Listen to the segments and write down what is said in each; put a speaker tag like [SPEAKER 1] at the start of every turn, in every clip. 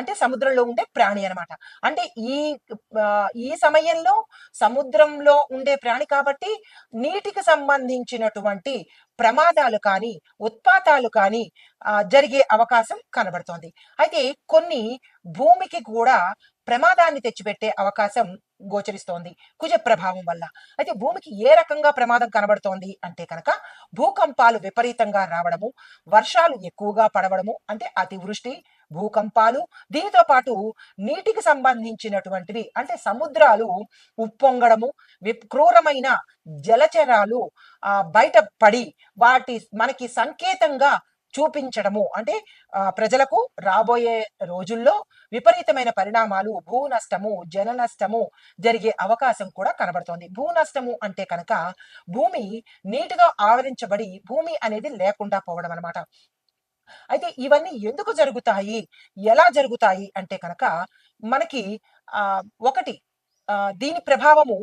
[SPEAKER 1] అంటే సముద్రంలో ఉండే ప్రాణి అన్నమాట. అంటే ఈ ఈ సమయంలో సముద్రంలో ఉండే ప్రాణి కాబట్టి నీటికి సంబంధించినటువంటి ప్రమాదాలు కానీ ఉత్పాతాలు కానీ జరిగే అవకాశం కనబడుతోంది. అయితే కొన్ని భూమికి కూడా ప్రమాదాన్ని తెచ్చిపెట్టే అవకాశం గోచరిస్తోంది కుజ ప్రభావం వల్ల. అయితే భూమికి ఏ రకంగా ప్రమాదం కనబడుతోంది అంటే కనుక భూకంపాలు విపరీతంగా రావడము వర్షాలు ఎక్కువగా పడవడము అంటే అతివృష్టి భూకంపాలు దీనితో పాటు నీటికి సంబంధించినటువంటివి అంటే సముద్రాలు ఉప్పొంగడము క్రూరమైన జలచరాలు ఆ బయట పడి వాటి మనకి సంకేతంగా చూపించడము. అంటే ప్రజలకు రాబోయే రోజుల్లో విపరీతమైన పరిణామాలు భూ నష్టము జన నష్టము జరిగే అవకాశం కూడా కనబడుతోంది. భూ నష్టము అంటే కనుక భూమి నీటితో ఆవరించబడి భూమి అనేది లేకుండా పోవడం అన్నమాట అయితే ఇవన్నీ ఎందుకు జరుగుతాయి? ఎలా జరుగుతాయి? అంటే కనుక మనకి ఆ ఒకటి దీని ప్రభావము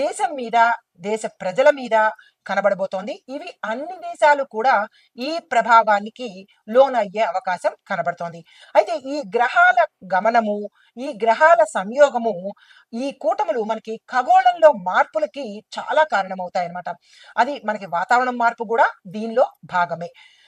[SPEAKER 1] దేశం మీద దేశ ప్రజల మీద కనబడబోతోంది. ఇవి అన్ని దేశాలు కూడా ఈ ప్రభావానికి లోనయ్యే అవకాశం కనబడుతోంది. అయితే ఈ గ్రహాల గమనము ఈ గ్రహాల సంయోగము ఈ కూటములు మనకి ఖగోళంలో మార్పులకి చాలా కారణమవుతాయి అన్నమాట అది మనకి వాతావరణం మార్పు కూడా దీనిలో భాగమే.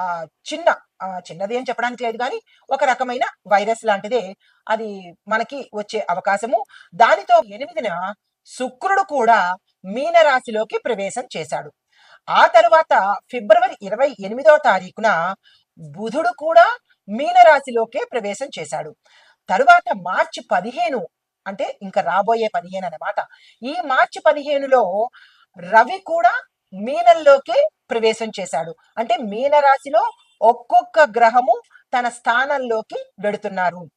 [SPEAKER 1] ఆ, చిన్న ఆ, చిన్నది అని చెప్పడానికి లేదు కానీ ఒక రకమైన వైరస్ లాంటిదే. అది మనకి వచ్చే అవకాశము. దానితో ఎనిమిదిన శుక్రుడు కూడా మీనరాశిలోకి ప్రవేశం చేశాడు. ఆ తరువాత ఫిబ్రవరి ఇరవై ఎనిమిదవ తారీఖున బుధుడు కూడా మీనరాశిలోకే ప్రవేశం చేశాడు. తరువాత మార్చి పదిహేను అంటే ఇంకా రాబోయే పదిహేను అన్నమాట ఈ మార్చి పదిహేనులో రవి కూడా మీనంలోకి ప్రవేశం చేశాడు. అంటే మీనరాశిలో ఒక్కొక్క గ్రహము తన స్థానంలోకి వెడుతున్నారు.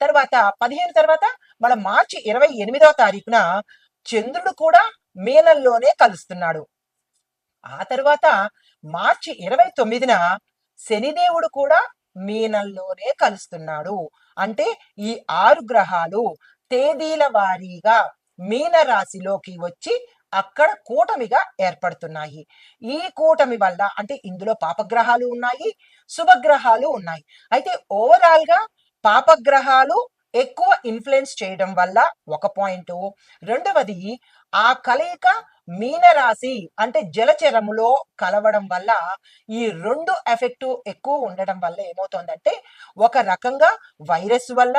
[SPEAKER 1] తర్వాత పదిహేను తర్వాత మన మార్చి ఇరవై ఎనిమిదవ తారీఖున చంద్రుడు కూడా మీనంలోనే కలుస్తున్నాడు. ఆ తర్వాత మార్చి ఇరవై తొమ్మిదిన శనిదేవుడు కూడా మీనంలోనే కలుస్తున్నాడు. అంటే ఈ ఆరు గ్రహాలు తేదీల వారీగా మీన రాశిలోకి వచ్చి అక్కడ కూటమిగా ఏర్పడుతున్నాయి. ఈ కూటమి వల్ల అంటే ఇందులో పాపగ్రహాలు ఉన్నాయి శుభగ్రహాలు ఉన్నాయి. అయితే ఓవరాల్గా పాపగ్రహాలు ఎక్కువ ఇన్ఫ్లుయెన్స్ చేయడం వల్ల ఒక పాయింట్ రెండవది ఆ కలయిక మీనరాశి అంటే జలచరములో కలవడం వల్ల ఈ రెండు ఎఫెక్టు ఎక్కువ ఉండడం వల్ల ఏమవుతోందంటే ఒక రకంగా వైరస్ వల్ల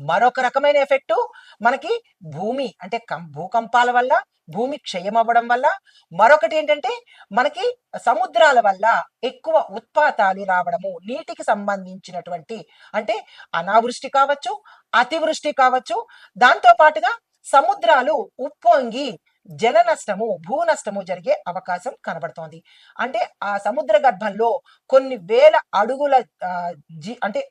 [SPEAKER 1] మరొక రకమైన ఎఫెక్ట్ మనకి భూమి అంటే కం- భూకంపాల వల్ల భూమి క్షయం అవ్వడం వల్ల. మరొకటి ఏంటంటే మనకి సముద్రాల వల్ల ఎక్కువ ఉత్పాతాలు రావడము నీటికి సంబంధించినటువంటి అంటే అనావృష్టి కావచ్చు అతివృష్టి కావచ్చు. దాంతో పాటుగా సముద్రాలు ఉప్పొంగి జల నష్టము భూ నష్టము జరిగే అవకాశం కనబడుతోంది. అంటే ఆ సముద్ర గర్భంలో కొన్ని వేల అడుగుల జీ అంటే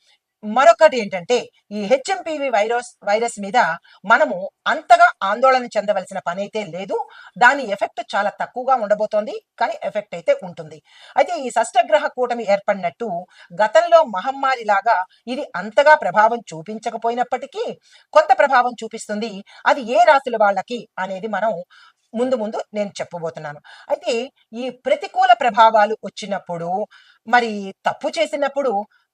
[SPEAKER 1] మరొకటి ఏంటంటే ఈ హెచ్ఎంపివి వైరస్ వైరస్ మీద మనము అంతగా ఆందోళన చెందవలసిన పని అయితే లేదు. దాని ఎఫెక్ట్ చాలా తక్కువగా ఉండబోతోంది కానీ ఎఫెక్ట్ అయితే ఉంటుంది. అయితే ఈ షష్టగ్రహ కూటమి ఏర్పడినట్టు గతంలో మహమ్మారి లాగా ఇది అంతగా ప్రభావం చూపించకపోయినప్పటికీ కొంత ప్రభావం చూపిస్తుంది. అది ఏ రాశుల వాళ్ళకి అనేది మనం ముందు ముందు నేను చెప్పబోతున్నాను. అయితే ఈ ప్రతికూల ప్రభావాలు వచ్చినప్పుడు మరి తప్పు చేసినప్పుడు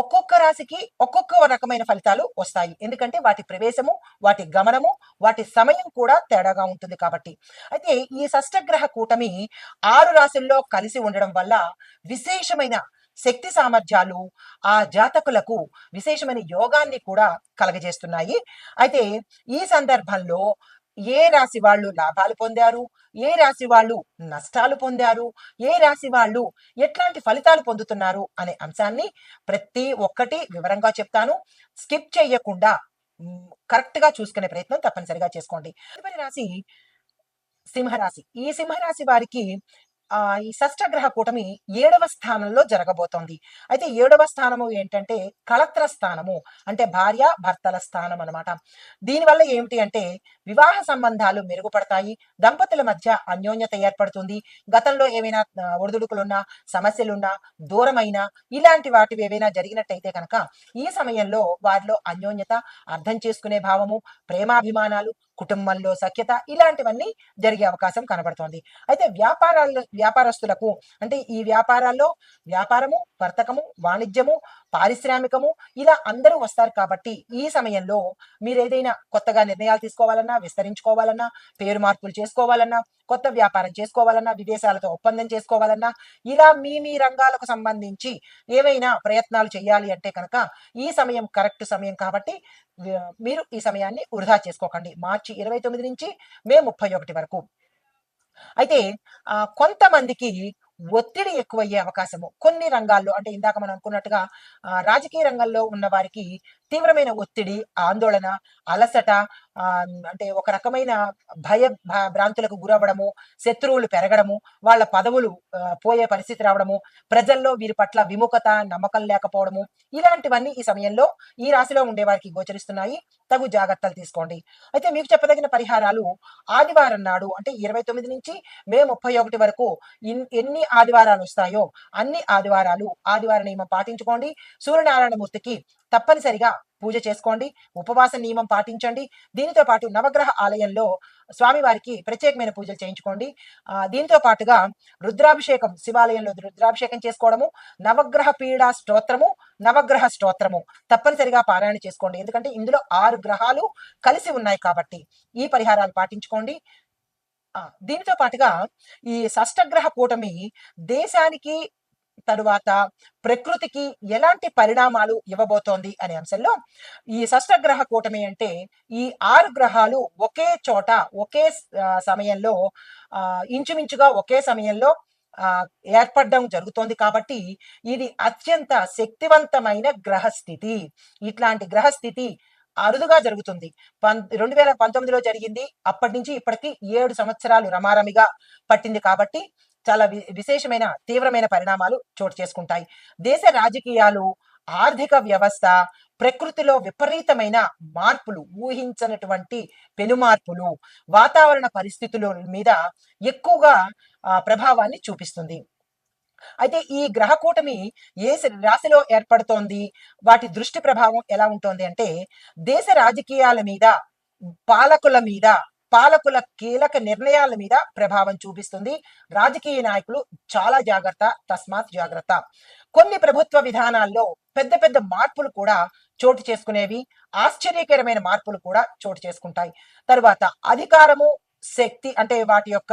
[SPEAKER 1] ఒక్కొక్క రాశికి ఒక్కొక్క రకమైన ఫలితాలు వస్తాయి. ఎందుకంటే వాటి ప్రవేశము వాటి గమనము వాటి సమయం కూడా తేడాగా ఉంటుంది కాబట్టి. అయితే ఈ షష్టగ్రహ కూటమి ఆరు రాశుల్లో కలిసి ఉండడం వల్ల విశేషమైన శక్తి సామర్థ్యాలు ఆ జాతకులకు విశేషమైన యోగాన్ని కూడా కలగజేస్తున్నాయి. అయితే ఈ సందర్భంలో ఏ రాశి వాళ్ళు లాభాలు పొందారు? ఏ రాశి వాళ్ళు నష్టాలు పొందారు? ఏ రాశి వాళ్ళు ఎట్లాంటి ఫలితాలు పొందుతున్నారు? అనే అంశాన్ని ప్రతి ఒక్కటి వివరంగా చెప్తాను. స్కిప్ చేయకుండా కరెక్ట్గా చూసుకునే ప్రయత్నం తప్పనిసరిగా చేసుకోండి. తదుపరి రాశి సింహరాశి. ఈ సింహరాశి వారికి ఈ షష్టగ్రహ కూటమి ఏడవ స్థానంలో జరగబోతోంది. అయితే ఏడవ స్థానము ఏంటంటే కళత్ర స్థానము అంటే భార్య భర్తల స్థానం అనమాట దీనివల్ల ఏమిటి అంటే వివాహ సంబంధాలు మెరుగుపడతాయి దంపతుల మధ్య అన్యోన్యత ఏర్పడుతుంది. గతంలో ఏమైనా ఒడిదుడుకులున్నా సమస్యలున్నా దూరమైన ఇలాంటి వాటివి ఏవైనా జరిగినట్టయితే కనుక ఈ సమయంలో వారిలో అన్యోన్యత అర్థం చేసుకునే భావము ప్రేమాభిమానాలు కుటుంబంలో సఖ్యత ఇలాంటివన్నీ జరిగే అవకాశం కనబడుతోంది. అయితే వ్యాపారాల్లో వ్యాపారస్తులకు అంటే ఈ వ్యాపారాల్లో వ్యాపారము వర్తకము వాణిజ్యము పారిశ్రామికము ఇలా అందరూ వస్తారు కాబట్టి ఈ సమయంలో మీరు ఏదైనా కొత్తగా నిర్ణయాలు తీసుకోవాలన్నా విస్తరించుకోవాలన్నా పేరు మార్పులు చేసుకోవాలన్నా కొత్త వ్యాపారం చేసుకోవాలన్నా విదేశాలతో ఒప్పందం చేసుకోవాలన్నా ఇలా మీ మీ రంగాలకు సంబంధించి ఏవైనా ప్రయత్నాలు చేయాలి అంటే కనుక ఈ సమయం కరెక్ట్ సమయం కాబట్టి మీరు ఈ సమయాన్ని వృధా చేసుకోకండి. మార్చి ఇరవై తొమ్మిది నుంచి మే ముప్పై ఒకటి వరకు. అయితే ఆ, కొంతమందికి ఒత్తిడి ఎక్కువయ్యే అవకాశము కొన్ని రంగాల్లో అంటే ఇందాక మనం అనుకున్నట్టుగా రాజకీయ రంగంలో ఉన్న వారికి తీవ్రమైన ఒత్తిడి ఆందోళన అలసట అంటే ఒక రకమైన భయ భ్రాంతులకు గురవ్వడము శత్రువులు పెరగడము వాళ్ళ పదవులు పోయే పరిస్థితి రావడము ప్రజల్లో వీరి పట్ల విముఖత నమ్మకం లేకపోవడము ఇలాంటివన్నీ ఈ సమయంలో ఈ రాశిలో ఉండే వారికి గోచరిస్తున్నాయి. తగు జాగ్రత్తలు తీసుకోండి. అయితే మీకు చెప్పదగిన పరిహారాలు ఆదివారం నాడు అంటే ఇరవై తొమ్మిది నుంచి మే ముప్పై ఒకటి వరకు ఎన్ని ఆదివారాలు వస్తాయో అన్ని ఆదివారాలు ఆదివార నియమం పాటించుకోండి. సూర్యనారాయణ మూర్తికి తప్పనిసరిగా పూజ చేసుకోండి ఉపవాస నియమం పాటించండి. దీనితో పాటు నవగ్రహ ఆలయంలో స్వామివారికి ప్రత్యేకమైన పూజలు చేయించుకోండి. దీంతో పాటుగా రుద్రాభిషేకం శివాలయంలో రుద్రాభిషేకం చేసుకోవడము నవగ్రహ పీడా స్తోత్రము నవగ్రహ స్తోత్రము తప్పనిసరిగా పారాయణ చేసుకోండి. ఎందుకంటే ఇందులో ఆరు గ్రహాలు కలిసి ఉన్నాయి కాబట్టి ఈ పరిహారాలు పాటించుకోండి. దీనితో పాటుగా ఈ షష్టగ్రహ కూటమి దేశానికి తరువాత ప్రకృతికి ఎలాంటి పరిణామాలు ఇవ్వబోతోంది అనే అంశంలో ఈ షష్టగ్రహ కూటమి అంటే ఈ ఆరు గ్రహాలు ఒకే చోట ఒకే సమయంలో ఆ, ఇంచుమించుగా ఒకే సమయంలో ఆ, ఏర్పడడం జరుగుతోంది కాబట్టి ఇది అత్యంత శక్తివంతమైన గ్రహస్థితి. ఇట్లాంటి గ్రహస్థితి అరుదుగా జరుగుతుంది. పం రెండు వేల పంతొమ్మిదిలో జరిగింది. అప్పటి నుంచి ఇప్పటికి ఏడు సంవత్సరాలు రమారమిగా పట్టింది కాబట్టి చాలా విశేషమైన తీవ్రమైన పరిణామాలు చోటు చేసుకుంటాయి. దేశ రాజకీయాలు ఆర్థిక వ్యవస్థ ప్రకృతిలో విపరీతమైన మార్పులు ఊహించనటువంటి పెనుమార్పులు వాతావరణ పరిస్థితుల మీద ఎక్కువగా ప్రభావాన్ని చూపిస్తుంది. అయితే ఈ గ్రహ కూటమి ఏ రాశిలో ఏర్పడుతోంది? వాటి దృష్టి ప్రభావం ఎలా ఉంటుంది అంటే దేశ రాజకీయాల మీద పాలకుల మీద పాలకుల కీలక నిర్ణయాల మీద ప్రభావం చూపిస్తుంది. రాజకీయ నాయకులు చాలా జాగ్రత్త తస్మాత్ జాగ్రత్త. కొన్ని ప్రభుత్వ విధానాల్లో పెద్ద పెద్ద మార్పులు కూడా చోటు చేసుకునేవి ఆశ్చర్యకరమైన మార్పులు కూడా చోటు చేసుకుంటాయి. తరువాత అధికారము శక్తి అంటే వాటి యొక్క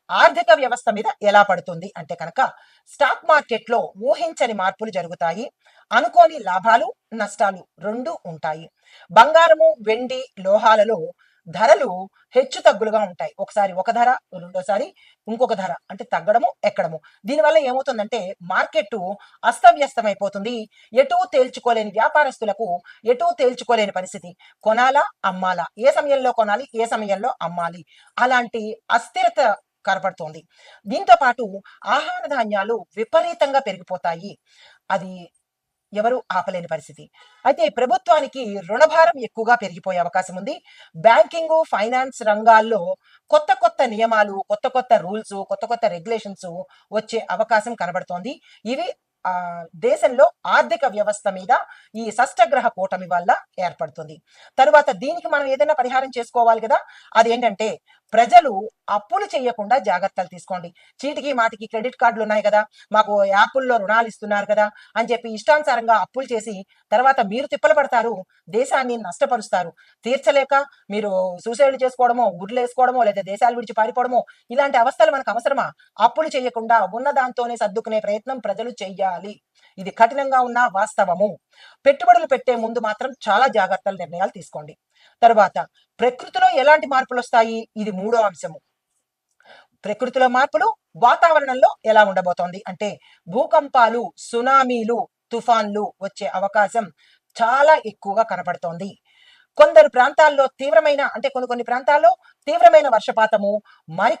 [SPEAKER 1] ఆర్థిక వ్యవస్థ మీద ఎలా పడుతుంది అంటే కనుక స్టాక్ మార్కెట్లో ఊహించని మార్పులు జరుగుతాయి. అనుకోని లాభాలు నష్టాలు రెండు ఉంటాయి. బంగారము వెండి లోహాలలో ధరలు హెచ్చు తగ్గులుగా ఉంటాయి. ఒకసారి ఒక ధర రెండోసారి ఇంకొక ధర అంటే తగ్గడము ఎక్కడము. దీనివల్ల ఏమవుతుందంటే మార్కెట్ అస్తవ్యస్తమైపోతుంది. ఎటూ తేల్చుకోలేని వ్యాపారస్తులకు ఎటూ తేల్చుకోలేని పరిస్థితి. కొనాలా అమ్మాలా? ఏ సమయంలో కొనాలి ఏ సమయంలో అమ్మాలి? అలాంటి అస్థిరత కనపడుతోంది. దీంతో పాటు ఆహార ధాన్యాలు విపరీతంగా పెరిగిపోతాయి. అది ఎవరు ఆపలేని పరిస్థితి. అయితే ప్రభుత్వానికి రుణభారం ఎక్కువగా పెరిగిపోయే అవకాశం ఉంది. బ్యాంకింగ్ ఫైనాన్స్ రంగాల్లో కొత్త కొత్త నియమాలు కొత్త కొత్త రూల్స్ కొత్త కొత్త రెగ్యులేషన్స్ వచ్చే అవకాశం కనబడుతోంది. ఇవి దేశంలో ఆర్థిక వ్యవస్థ మీద ఈ షష్టగ్రహ కూటమి వల్ల ఏర్పడుతుంది. తరువాత దీనికి మనం ఏదైనా పరిహారం చేసుకోవాలి కదా? అదేంటంటే ప్రజలు అప్పులు చేయకుండా జాగ్రత్తలు తీసుకోండి. చీటికి మాటికి క్రెడిట్ కార్డులు ఉన్నాయి కదా? మాకు యాప్ల్లో రుణాలు ఇస్తున్నారు కదా? అని చెప్పి ఇష్టానుసారంగా అప్పులు చేసి తర్వాత మీరు తిప్పలు పడతారు దేశాన్ని నష్టపరుస్తారు. తీర్చలేక మీరు సూసైడ్ చేసుకోవడమో గుడ్లు వేసుకోవడమో లేదా దేశాలు విడిచి పారిపోవడమో ఇలాంటి అవస్థలు మనకు అవసరమా? అప్పులు చేయకుండా ఉన్న దాంతోనే సర్దుకునే ప్రయత్నం ప్రజలు చెయ్యాలి ఇది కఠినంగా ఉన్న వాస్తవము. పెట్టుబడులు పెట్టే ముందు మాత్రం చాలా జాగ్రత్తల నిర్ణయాలు తీసుకోండి. తర్వాత ప్రకృతిలో ఎలాంటి మార్పులు వస్తాయి? ఇది మూడో అంశము. ప్రకృతిలో మార్పులు వాతావరణంలో ఎలా ఉండబోతోంది? అంటే భూకంపాలు సునామీలు తుఫాన్లు వచ్చే అవకాశం చాలా ఎక్కువగా కనపడుతోంది. కొందరు ప్రాంతాల్లో తీవ్రమైన అంటే కొన్ని కొన్ని ప్రాంతాల్లో తీవ్రమైన వర్షపాతము మరికొన్ని